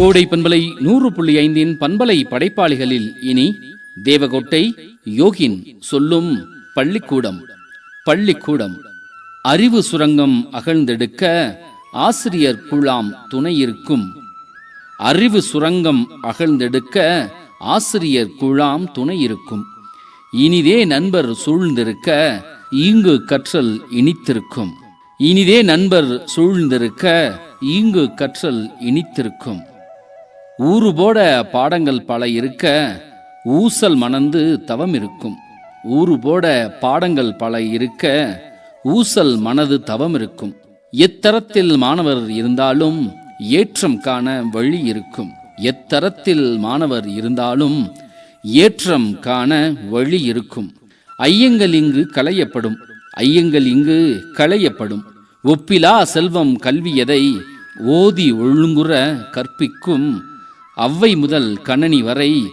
கோடை பண்பலை நூறு புள்ளி ஐந்தின் பண்பலை படைப்பாளிகளில் இனி தேவகோட்டை யோகின் சொல்லும் பள்ளிக்கூடம் பள்ளிக்கூடம். அறிவு சுரங்கம் அகழ்ந்தெடுக்க ஆசிரியர் குழாம் துணை இருக்கும். அறிவு சுரங்கம் அகழ்ந்தெடுக்க ஆசிரியர் குழாம் துணை இருக்கும். இனிதே நண்பர் சூழ்ந்திருக்க ஈங்கு கற்றல் இனித்திருக்கும். இனிதே நண்பர் சூழ்ந்திருக்க ஈங்கு கற்றல் இனித்திருக்கும். ஊறு போட பாடங்கள் பல இருக்க ஊசல் மணந்து தவம் இருக்கும். ஊறு போட பாடங்கள் பல இருக்க ஊசல் மனது தவம் இருக்கும். எத்தரத்தில் மாணவர் இருந்தாலும் ஏற்றம் காண வழி இருக்கும். எத்தரத்தில் மாணவர் இருந்தாலும் ஏற்றம் காண வழி இருக்கும். ஐயங்கள் இங்கு களையப்படும். ஐயங்கள் இங்கு களையப்படும். ஒப்பிலா செல்வம் கல்வியதை ஓதி ஒழுங்குற கற்பிக்கும் அவ்வை முதல் கணனி வரை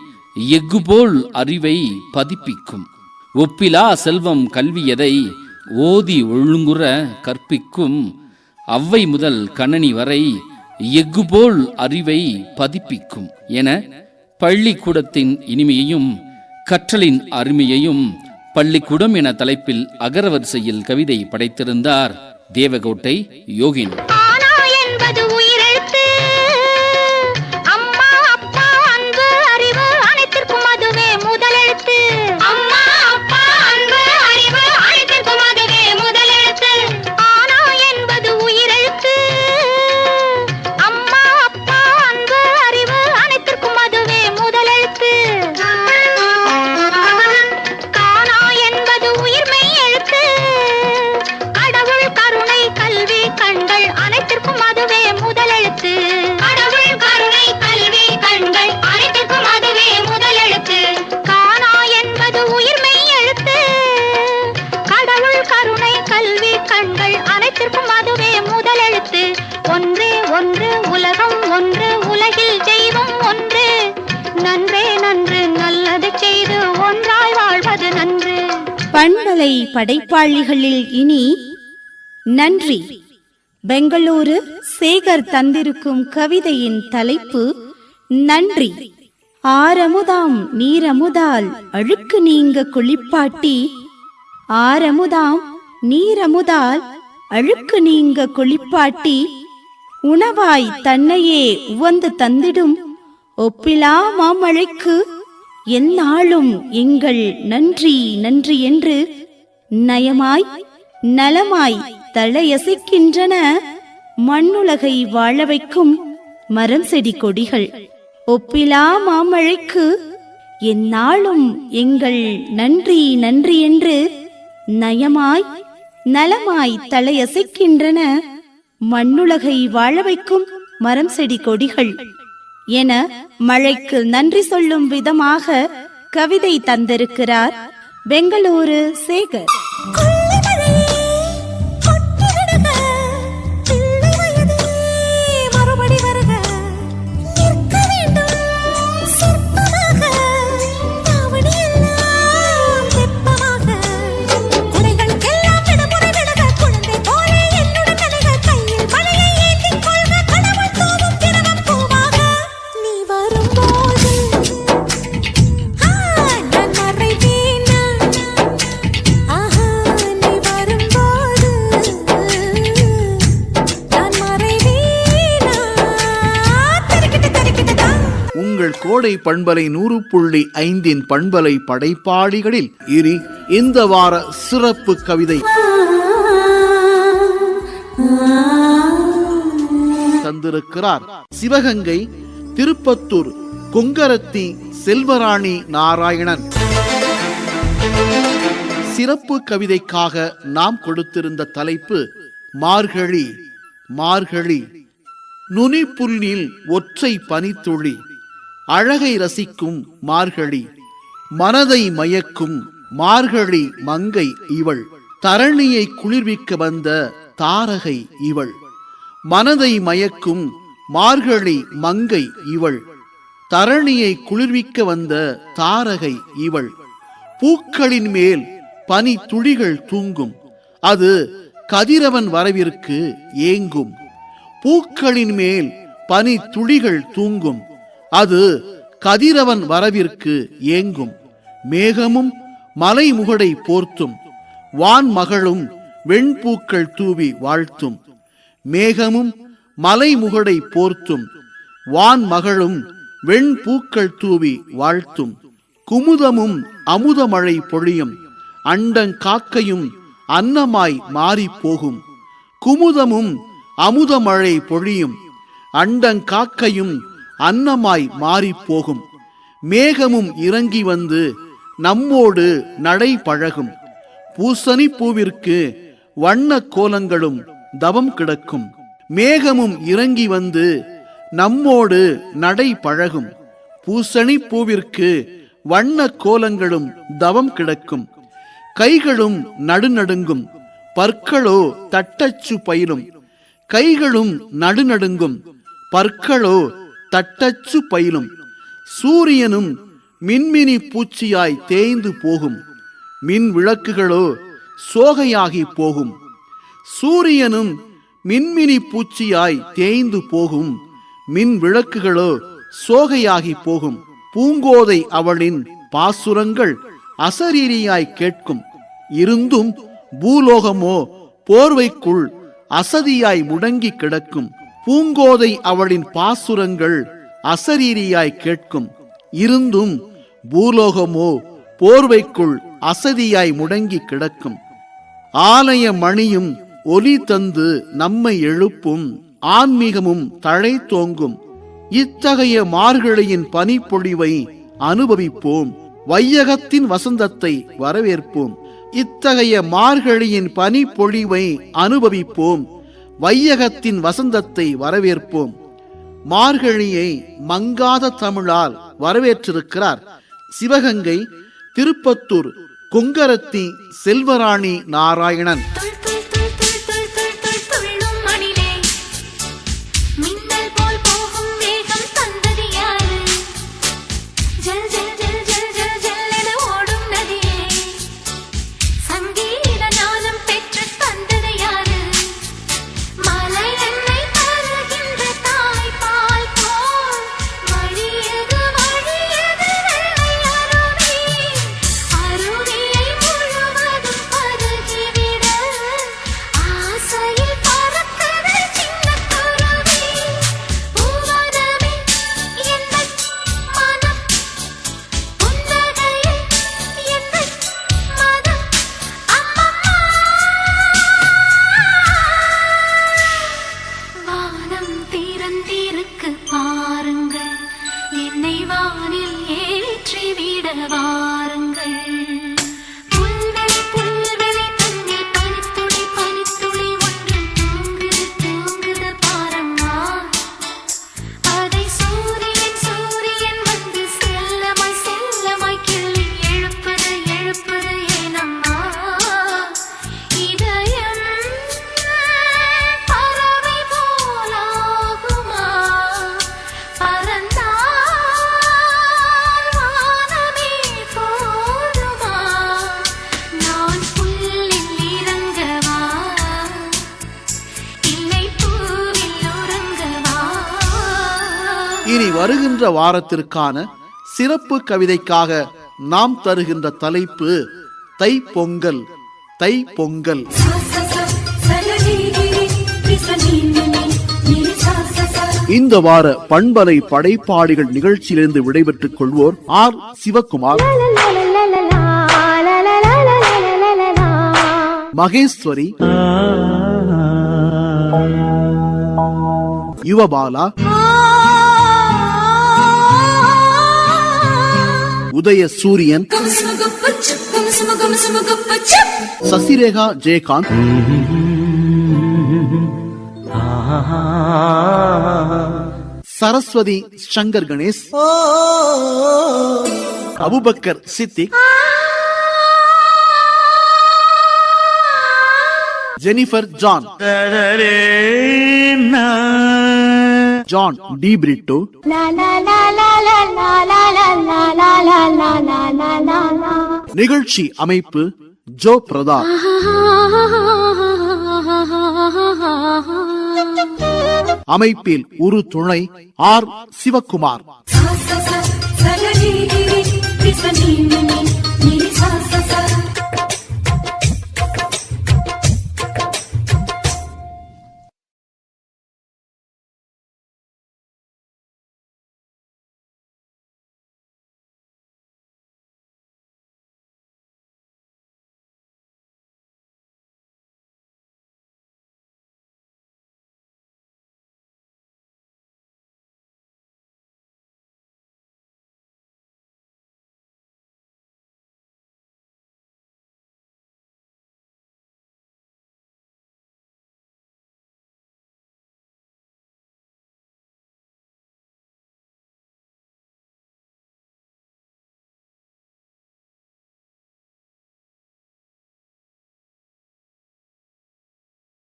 எஃகு போல் அறிவை பதிப்பிக்கும். ஒப்பிலா செல்வம் கல்வியதை ஓதி ஒழுங்குற கற்பிக்கும். அவ்வை முதல் கணனி வரை எஃகு போல் அறிவை பதிப்பிக்கும். என பள்ளிக்கூடத்தின் இனிமையையும் கற்றலின் அருமையையும் பள்ளிக்கூடம் என தலைப்பில் அகரவரிசையில் கவிதை படைத்திருந்தார் தேவகோட்டை யோகின். பண்பலை படைப்பாளிகளில் இனி நன்றி. பெங்களூரு சேகர் தந்திருக்கும் கவிதையின் தலைப்பு நன்றி. ஆரமுதாம் நீரமுதால் அழுக்கு நீங்க குளிப்பாட்டி. ஆரமுதாம் நீரமுதால் அழுக்கு நீங்க குளிப்பாட்டி. உணவாய் தன்னையே உவந்து தந்திடும். ஒப்பிலா மாமழைக்கு எந்நாளும் எங்கள் நன்றி நன்றி என்று நயமாய் நலமாய் தலையசைக்கின்றன. மண்ணுலகை வாழ வைக்கும் மரம் செடி கொடிகள். ஒப்பிலா மாமழைக்கு எந்நாளும் எங்கள் நன்றி நன்றி என்று நயமாய் நலமாய் தலையசைக்கின்றன. மண்ணுலகை வாழ வைக்கும் மரம் செடி கொடிகள். என மழைக்கு நன்றி சொல்லும் விதமாக கவிதை தந்திருக்கிறார் பெங்களூரு சேகர். கோடை பண்பலை நூறு புள்ளி ஐந்தின் பண்பலை படைப்பாளிகளில் இனி இந்த வார சிறப்பு கவிதை. தந்திருக்கிறார். சிவகங்கை திருப்பத்தூர் கொங்கரத்தி செல்வராணி நாராயணன். சிறப்பு கவிதைக்காக நாம் கொடுத்திருந்த தலைப்பு மார்கழி மார்கழி. நுனி ஒற்றை பனித்துளி. அழகை ரசிக்கும் மார்கழி மனதை மயக்கும் மார்கழி மங்கை இவள் தரணியை குளிர்விக்க வந்த தாரகை இவள். மனதை மயக்கும் மார்கழி மங்கை இவள் தரணியை குளிர்விக்க வந்த தாரகை இவள். பூக்களின் மேல் பனி துளிகள் தூங்கும் அது கதிரவன் வரவிற்கு ஏங்கும். பூக்களின் மேல் பனி துளிகள் தூங்கும் அது கதிரவன் வரவிற்கு ஏங்கும். மேகமும் மலைமுகடை போர்த்தும். வான்மகளும் வெண்பூக்கள் தூவி வாழ்த்தும். மேகமும் மலைமுகடை போர்த்தும். வான்மகளும் வெண்பூக்கள் தூவி வாழ்த்தும். குமுதமும் அமுதமழை பொழியும். அண்டங்காக்கையும் அன்னமாய் மாறிப் போகும் குமுதமும் அமுதமழை பொழியும். அண்டங்காக்கையும் அன்னமாய் மாறிப் போகும் மேகமும் இறங்கி வந்து நம்மோடு நடை பழகும். பூசணி பூவிற்கு வண்ண கோலங்களும் தவம் கிடக்கும். மேகமும் இறங்கி வந்து நம்மோடு நடை பழகும். பூசணி பூவிற்கு வண்ண கோலங்களும் தவம் கிடக்கும். கைகளும் நடுநடுங்கும். பற்களோ தட்டச்சு பயிலும். கைகளும் நடுநடுங்கும். பற்களோ தட்டச்சு பயிலும். சூரியனும் மின்மினி பூச்சியாய் தேய்ந்து போகும். மின் விளக்குகளோ சோகையாகி போகும். சூரியனும் மின்மினி பூச்சியாய் தேய்ந்து போகும். மின் விளக்குகளோ சோகையாகி போகும். பூங்கோதை அவளின் பாசுரங்கள் அசரீரியாய் கேட்கும். இருந்தும் பூலோகமோ போர்வைக்குள் அசதியாய் முடங்கி கிடக்கும். பூங்கோதை அவளின் பாசுரங்கள் அசரீரியாய் கேட்கும். இருந்தும் பூலோகமோ போர்வைக்குள் அசதியாய் முடங்கி கிடக்கும். ஆலய மணியும் ஒலி தந்து நம்மை எழுப்பும். ஆன்மீகமும் தழை தோங்கும். இத்தகைய மார்கழியின் பனிப்பொழிவை அனுபவிப்போம். வையகத்தின் வசந்தத்தை வரவேற்போம். இத்தகைய மார்கழியின் பனிப்பொழிவை அனுபவிப்போம். வையகத்தின் வசந்தத்தை வரவேற்போம். மார்கழியை மங்காத தமிழால் வரவேற்றிருக்கிறார். சிவகங்கை திருப்பத்தூர் கொங்கரத்தி செல்வராணி நாராயணன். வருகின்ற வாரத்திற்கான சிறப்பு கவிதைக்காக நாம் தருகின்ற தலைப்பு தை பொங்கல் தை பொங்கல் இந்த வார பண்பலை படைப்பாளிகள் நிகழ்ச்சியிலிருந்து விடைபெற்றுக் கொள்வோர் R. Sivakumar. Maheswari. Yuvabala. Udaya Suriyan. Sasirekha Jayakanth. Saraswathi Shankar Ganesh. Abubakkar Siddique. Jennifer John. John D Britto. நிகழ்ச்சி அமைப்பு ஜோ பிரதாப் அமைப்பில் உரு துணை ஆர் சிவக்குமார்